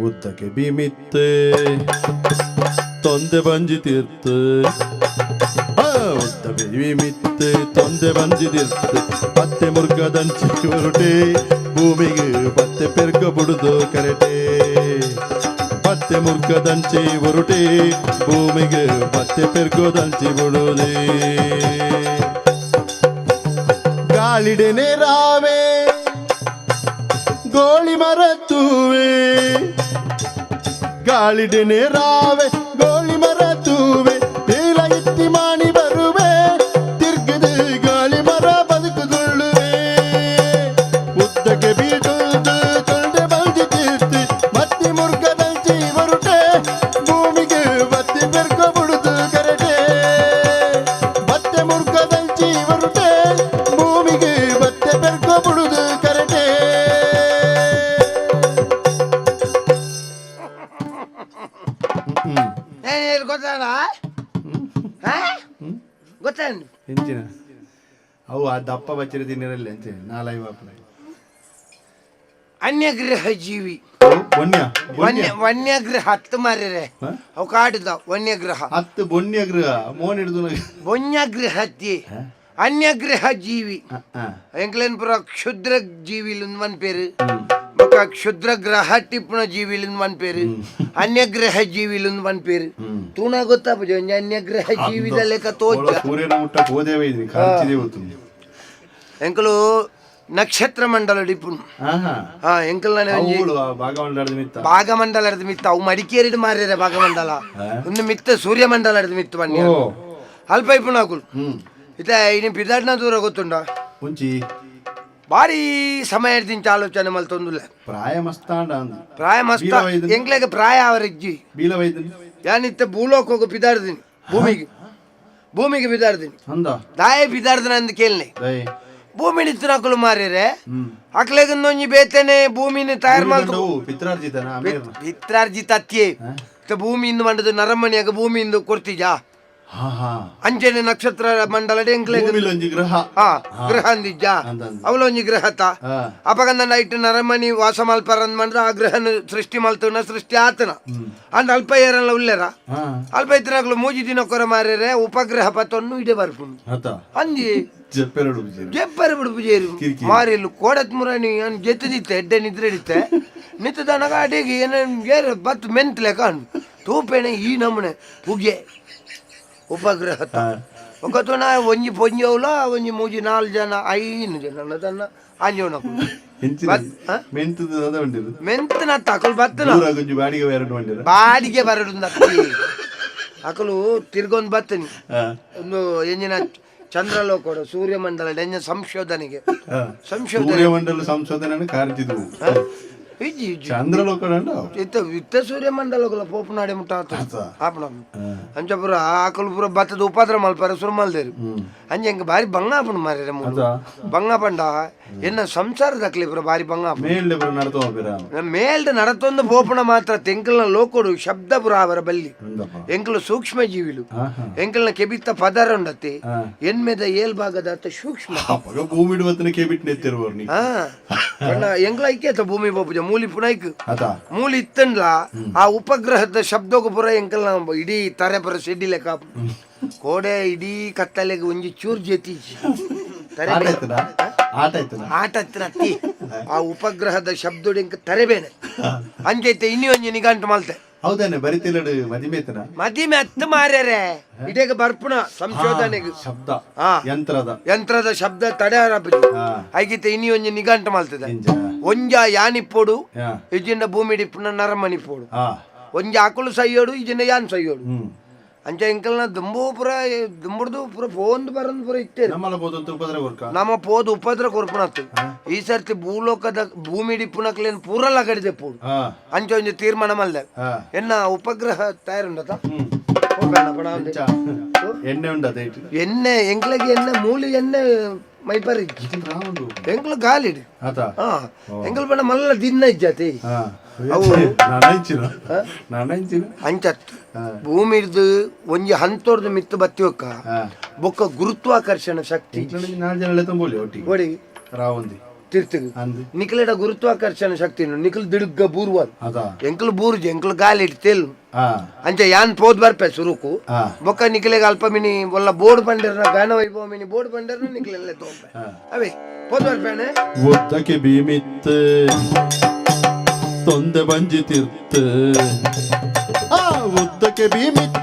ಉದ್ದಕ್ಕೆ ಬಿಮಿತ್ತೆ ತೊಂದೆ ಬಂಜಿ ತೀರ್ತು ಆ, ಉದ್ದ ಬಿಮಿತ್ತೆ ತೊಂದೆ ಬಂಜಿ ತೀರ್ತು ಪತ್ತೆ ಮುರ್ಗದಂಚಿ ಹೊರಟೆ ಭೂಮಿಗೆ ಪತ್ತೆ ಪೆರ್ಗ ಬಿಡುದು ಕರೆಟೆ. ಪತ್ತೆ ಮುರ್ಗದಂಚಿ ಹೊರಟೆ ಭೂಮಿಗೆ ಪತ್ತೆ ಪೆರ್ಗೋದಂಚಿ ಬಿಡುದೇ. ಗಾಳಿಡೆನೆ ರಾವೆ. ಗೋಳಿ ಮರ ತೂವೆ ಗಾಳಿಡೆನೆ ರಾವೆ ಗೋಳಿ ಮರ ತೂವೆ ನೀಲ ಎತ್ತಿ ಮಾಣಿ ಬರುವೆ ತಿರ್ಗದ ಗಾಳಿ ಮರ ಬದುಕುದುಳ್ಳುವೆ ಉದ್ದಕ್ಕೆ ಬೀಟುದು ಏನ್ ಗೊತ್ತಾ ಗೊತ್ತೇನು ಹೆಂಚಿನ ಅವು ಆ ದಪ್ಪ ಬಚ್ಚಿರ ತಿನ್ನಿರಲ್ಲ ಅಂತ ನಾಲೈ ಬಾಪಲ ಅನ್ಯಗ್ರಹ ಜೀವಿ ಬೊನ್ಯ ವನ್ಯ ವನ್ಯಗ್ರಹ ಹತ್ತು ಮಾರಿರೆ? ಅವು ಕಾಡಿದ ವನ್ಯಗ್ರಹ. ಹತ್ತು ಬೊನ್ಯಗ್ರಹ ಮೋನ್ ಹಿಡಿದು ವನ್ಯಗ್ರಹ ಹತ್ತಿ ಅನ್ಯಗ್ರಹ ಜೀವಿ ಎಂಕ್ಲೇನ್ ಪುರ ಕ್ಷುದ್ರ ಜೀವಿ ಒಂದ್ ಪೇರು. ಗ್ರಹ ಗೊತ್ತಾ ಪೂಜೆ? ಒಂಜಿ ಅನ್ಯಗ್ರಹ ಜೀವಿದ ಲೆಕ್ಕ ತೋಚ ಸೂರ್ಯನ ಮುಟ್ಟ ಹೋದೇವೆ ಇದ್ರಿ ಖರ್ಚಿದೆ ಹೋತು ಎಂಕಲು ನಕ್ಷತ್ರ ಮಂಡಲ ಭಾಗಮಂಡಲದ ಮಿತ್ತ. ಭಾಗಮಂಡಲ ಹಿಡಿದು ಮಿತ್ತ. ಅವು ಮಡಿಕೇರಿ ಮಾರ್ಯಾರ ಭಾಗಮಂಡಲ. ಒಂದು ಮಿತ್ತ ಸೂರ್ಯಮಂಡಲ ಹಿಡಿದು ಮಿತ್ತು ಬನ್ನಿ ಅಲ್ಪ ಇಪ್ಪು ನಾಕುಲು ಹ್ಮ್. ಇತ ಇನ್ನು ಪಿದಾಡ್ನ ದೂರ ಗೊತ್ತುಂಡ ಮುಂಚಿ ಭಾರಿ ಸಮಯ ಇರ್ತೀನಿ ಆಲೋಚನೆ ಮಲ್ತೊಂದುಲ್ಲ ಪ್ರಾಯ ಮಸ್ತಾಂಡ ಅಂದ ಪ್ರಾಯ ಮಸ್ತ ಎಂಗ್ಲೇಗ ಪ್ರಾಯ ಅವರ ಅಜ್ಜಿ. ಯಾನಿತ್ತ ಭೂಲೋಕ ಹೋಗಿ ಪಿದಾಡ್ದಿನಿ ಭೂಮಿಗೆ. ಭೂಮಿಗೆ ಬಿದಾಡ್ದಿನಿ ಅಂದ? ದಾಯ ಬಿದಾಡ್ದನ ಅಂದ್ ಕೇಳ್ನೆ. ದೈ ಭೂಮಿ ನಿತ್ತಿನಕಲು ಮಾರಿರೆ ಹ್ಮ್. ಅಕ್ಲೆಗೊಂದೊಂಜಿ ಬೇತೇನೆ ಭೂಮಿನ ತಯಾರು ಮಾಡ್ತು. ಪಿತ್ರಾರ್ಜಿತನ ಆಮೇಲೆ ಪಿತ್ರಾರ್ಜಿತ ಅತ್ಯೆ ಭೂಮಿಯಿಂದ ಮಂಡದು ನರಮಣಿಯಾಗ ಭೂಮಿಯಿಂದ ಕೊಡ್ತೀಜಾ ಅಂಜನೆ ನಕ್ಷತ್ರ ಮಂಡಲ ಒಂಜಿ ಗ್ರಹ. ಹಾ ಗ್ರಹ ಅಂದಿಜ್ಜ. ಅವಳೊಂಜಿ ಗ್ರಹತ ಅಪಗಂದ ನೈಟ್ ನರಮಣಿ ವಾಸ ಮಲ್ಪರಂದ್ ಮಂಡ್ರ ಆ ಗ್ರಹನ ಸೃಷ್ಟಿ ಮಲ್ತನ ಸೃಷ್ಟಿ ಆತನ. ಅಂಡ್ ಅಲ್ಪ ಏರಲ್ಲ ಉಲ್ಲೆರ? ಅಲ್ಪ ಇತ್ತಿನಾಗ್ಲು ಮೂಜಿ ದಿನ ಕೊರ ಮಾರ್ರೆ ಉಪಗ್ರಹ ಪತ್ತೊಂದು ಇಡೆ ಬರ್ಪುಂಡು. ಅಂಜಿ ಜೆಪ್ಪರೆ ಬಿಡು ಪೂಜೆ ಕಿರಿಕಿರಿ. ಮಾರಿಲು ಕೋಡತ್ ಮುರಾನಿ ಅನ್ ಜೆತ್ತದಿತ್ತೆ ಎಡ್ಡೆ ನಿದ್ರೆ ಹಿಡಿತೆ ನಿತ್ತದನಗ ಅಡಿಗೆ ಏನೇನು ಏರು ಬತ್ತು ಮೆಂತ್ಲೆ ಕಾಣು. ತೂಪೇಣೆ ಈ ನಮೂನೆ ಪುಗೆ ಉಪಗ್ರಹ ಒಕ್ಕತನ ಒಂಜಿ ಪೊಂಜೋಲ ಒಂಜಿ ಮೂಜಿ ನಾಲ್ ಜನ ಐನ್ ಜನ ತನ್ನ ಅಂಜೋನ ಮೆಂತನ ಅಕಲು ಬತ್ತನ ಬಾಡಿಗೆ ಬಾಡಿಗೆ ಬರಡು ಅಕಲು ತಿರ್ಗೊಂದು ಬತ್ತನಿ. ಒಂದು ಎಂಜಿನ ಚಂದ್ರಲೋಕ ಸೂರ್ಯಮಂಡಲ ಸಂಶೋಧನೆಗೆ. ಸಂಶೋಧನೆ. ಸಂಶೋಧನೆ ಇಜ್ಜಿ ಚಂದ್ರಲೋಕಡ ಇತ್ತ ವಿತ್ತ ಸೂರ್ಯಮಂಡಲಗಳ ಪೋಪನಾಡೆ ಮುಟ್ಟ ಆತ. ಆಪಣ ಅಂಚಪುರ ಆಕಲು ಪುರ ಭತ್ತದ ಉಪದ್ರ ಮಲ್ಪರ ಸುರ್ಮಲ್ದೇರು ಅಂಜೆ ಅಂಜ ಹೆಂಗ ಬಾರಿ ಬಂಗಾಪಣ ಮಾರ್ರೆ ಮೂರು. ಅದ ಬಂಗ ಪಂಡ. ಎನ್ನ ಸಂಸಾರದಕ್ಲಿ ಪುರ ಬಾರಿ ಬಂಗ ಮೇಲ್ದ ನಡತೊಂದು ಬೋಪಣ ಮಾತ್ರ ತೆಂಕಲ್ನ ಲೋಕೋಡು ಶಬ್ದ ಪುರ ಅವರ ಬಲ್ಲಿ. ಎಂಕಲು ಸೂಕ್ಷ್ಮ ಜೀವಿಲು. ಎಂಕಲ್ನ ಕೆಬಿತ್ತ ಪದರ ಉಂಡತಿ ಎನ್ ಎನ್ಮೆದ ಏಲ್ಭಾಗದ ಅತ್ತ ಸೂಕ್ಷ್ಮ. ಭೂಮಿ ಕೇಬಿಟ್ ನೆತ್ತಿರುವವ್ರು ನೀ ಹಾ. ಕಣ್ಣ ಎಂಗ್ಲ ಐಕ್ಯತ ಭೂಮಿ ಬೋಪುಜ ಮೂಲಿ ಪುನೈಕ್ ಮೂಲಿ ಇತ್ತಂಡ್ಲ ಆ ಉಪಗ್ರಹದ ಶಬ್ದಕ್ಕೂ ಪುರ ಎಂಕಲ್ನ ಇಡೀ ತರೆ ಪುರ ಶೆಡ್ಡಿ ಲೆಕ್ಕ ಕೋಡೆ ಇಡೀ ಕತ್ತಲೆಗೆ ಒಂಜಿ ಚೂರ್ ಜೆತಿ ಆಟ ಹತ್ತಿರ ಆ ಉಪಗ್ರಹದ ಶಬ್ದೋಡಿ ತರೆ ತರೆಬೇನೆ ಅಂಜೈತೆ ಇನ್ನಿ ಒಂಜಿ ನಿಗಂಟು ಮಲ್ತೆ. ಹೌದಾನೆ ಬರಿತಿಲ್ಲ ಮದಿಮೇತನ ಮದಿಮೆ ಹತ್ತು ಮಾರ್ಯಾರೆ. ಇಡೀಗ ಬರ್ಪುಣ ಸಂಶೋಧನೆಗೆ. ಶಬ್ದ. ಯಂತ್ರದ. ಯಂತ್ರದ ಶಬ್ದ ತಡೆ ಆಗಿತ್ತೆ ಇನ್ನಿ ಒಂಜಿ ನಿಘಂಟ ಮಾಡ್ತದೆ ಒಂಜ ಯಾನಿಪ್ಪೋಡು ಯಾ ಇಜಿಂದ ಭೂಮಿ ಡಿಪ್ಪುನ ನರಮಣಿಪ್ಪೋಡು ಒಂಜ ಒಂಜಿ ಆಕಳು ಸೈಯೋಡು ಇಜಿಂದ ಯಾನ್ ಸೈಯೋಡು. ಅಂಚ ಇಂಕಲ್ನ ದುಂಬು ಪುರ ದುಂಬುಡ್ದು ಪುರ ಫೋನ್ ಬರಂದು ಪುರ ವರ್ಕ ನಮ್ಮ ಪೋದು ಉಪದ್ರ ಕೊರ್ಪುಣತ್ತು ಈ ಸರ್ತಿ ಭೂಲೋಕದ ಭೂಮಿ ಡಿಪ್ಪುನಕ್ಲೇನ್ ಪೂರ ಲಗಡಿದೆ ಪೋಡು ಅಂಚೆ ಒಂಜಿ ತೀರ್ಮಾನ ಮಲ್ದೆ ಎನ್ನ ಉಪಗ್ರಹ ತಯಾರುಂಡತ? ಒಂದೆ. ಚಾ. ಎಣ್ಣೆ ಎಂಕ್ಲಗೆ ಎಣ್ಣೆ ಮೂಲಿ ಎಣ್ಣೆ ಮೈಪರಿ ಎಂಕ್ಲು ಗಾಲಿಡು. ಎಂಕಲ್ ಪಣ ಮಲ್ಲ ದಿನ ಇಜ್ಜಾತಿ. ಅವು ಅಂಚತ್ ಹಾ? ಭೂಮಿಡ್ದು ಒಂಜಿ ಹಂತೋರ್ದು ಮಿತ್ತು ಬತ್ತಿ ಹೊಕ್ಕ. ಹಾ. ಬೊಕ್ಕ ಗುರುತ್ವಾಕರ್ಷಣ ಶಕ್ತಿ. ಒಡಿ. ತಿರ್ತಗ. ಅಂದು. ಗುರುತ್ವಾಕರ್ಷಣ ಶಕ್ತಿ ನಿಖಲ್ ದಿಡುಗ್ಗ ಬೂರ್ವಾದ್. ಎಂಕ್ಲು ಎಂಕಲ್ ಬೂರ್ಜಿ ಎಂಕಲ್ ಗಾಲಿ ಇಟ್ಟು ತೆಲ್ ಆ ಅಂಚೆ ಯಾನ್ ಪೋದ್ ಬರ್ಪೆ ಸುರುಕು. ಬೊಕ್ಕ ನಿಖಲೆಗೆ ಅಲ್ಪ ಮಿನಿ ಒಲ್ಲ ಬೋರ್ಡ್ ಬಂಡರ್ ಗಾನ ವೈಭವ ಮಿನಿ ಬೋರ್ಡ್ ಬಂಡರ್ ನಿಖಲೆಲ್ಲ ತಗೊಂಬೆ ಆ. ಅವೇ ಪೋದ್ ಬರ್ಪೇನೆ. ಒತ್ತಕ್ಕೆ ತೊಂದೆ ಬಂಜಿತಿರ್ತ ಆ ಉದ್ದಕ್ಕೆ ಭೀಮಿತ್ತ